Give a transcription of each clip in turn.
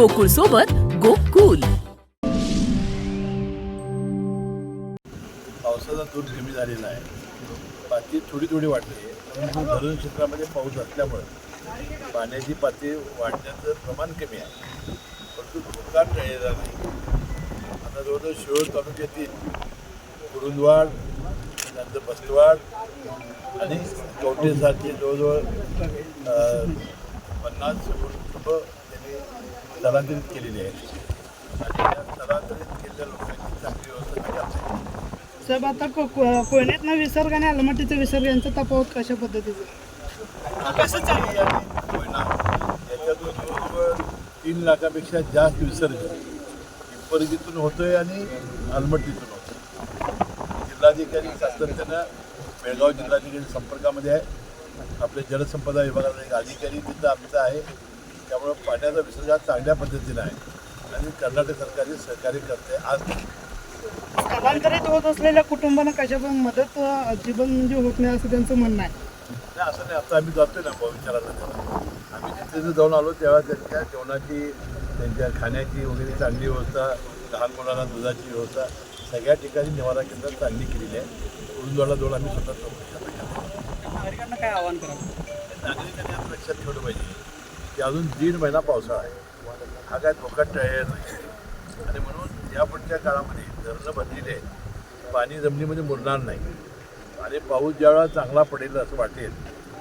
गोकुळ सोबत गोकुल. पावसाचा तूर कमी झालेला आहे पातळी थोडी थोडी वाटते परंतु धरण क्षेत्रामध्ये पाऊस असल्यामुळे पाण्याची पातळी वाढण्याचं प्रमाण कमी आहे. परंतु धोका टळलेला नाही. आता जवळजवळ शिरोळ तालुक्यातील कुरुंदवाड नंतर बस्तवाड आणि कवटेसारखे जवळजवळ पन्नास कुटुंब स्थलांतरित केलेली आहे. आणि स्थलांतरित केलेल्या लोकांची चांगली व्यवस्था साहेब आता को- को- कोयनेतनं विसर्ग आणि अलमटीचं विसर्ग यांचा तफावत कशा पद्धतीचं? कसं चालू कोयना याच्यातून जवळजवळ तीन लाखापेक्षा जास्त विसर्ग हिप्परगीतून होतोय आणि आलमट्टीतून होतोय. जिल्हाधिकारी सातत्यानं बेळगाव जिल्हाधिकारी संपर्कामध्ये आहे. आपले जलसंपदा विभागाचा एक अधिकारी तिथं आमचा आहे. त्यामुळं पाण्याचा विसर्ग हा चांगल्या पद्धतीनं आहे. आणि कर्नाटक सरकारचे सहकार्य करते. आज स्थलांतरित होत असलेल्या कुटुंबांना कशा पण मदत अजिबात म्हणजे होत नाही असं त्यांचं म्हणणं आहे? नाही असं नाही. आता आम्ही जातोय ना विचारायला त्याला. आम्ही तिथे जाऊन आलो तेव्हा त्यांच्या जेवणाची त्यांच्या खाण्याची वगैरे चांगली व्यवस्था लहान मुलांना दुधाची व्यवस्था सगळ्या ठिकाणी निवारा केंद्रात चांगली केलेली आहे. उरुंदवाडला जाऊन आम्ही स्वतः चौकशी. नागरिकांना काय आव्हान करा नागरिकांनी लक्षात ठेवलं पाहिजे. की अजून दीड महिना पावसाळा आहे. हा काय धोका टळलेला नाही आणि म्हणून यापुढच्या काळामध्ये धरणं भरलेली पाणी जमिनीमध्ये मुरणार नाही. आणि पाऊस ज्यावेळेला चांगला पडेल असं वाटेल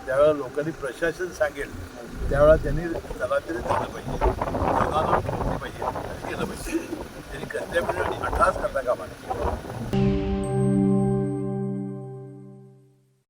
त्यावेळेला लोकांनी प्रशासन सांगेल त्यावेळेला त्यांनी स्थलांतरित झालं पाहिजे. पाहिजे. केलं पाहिजे.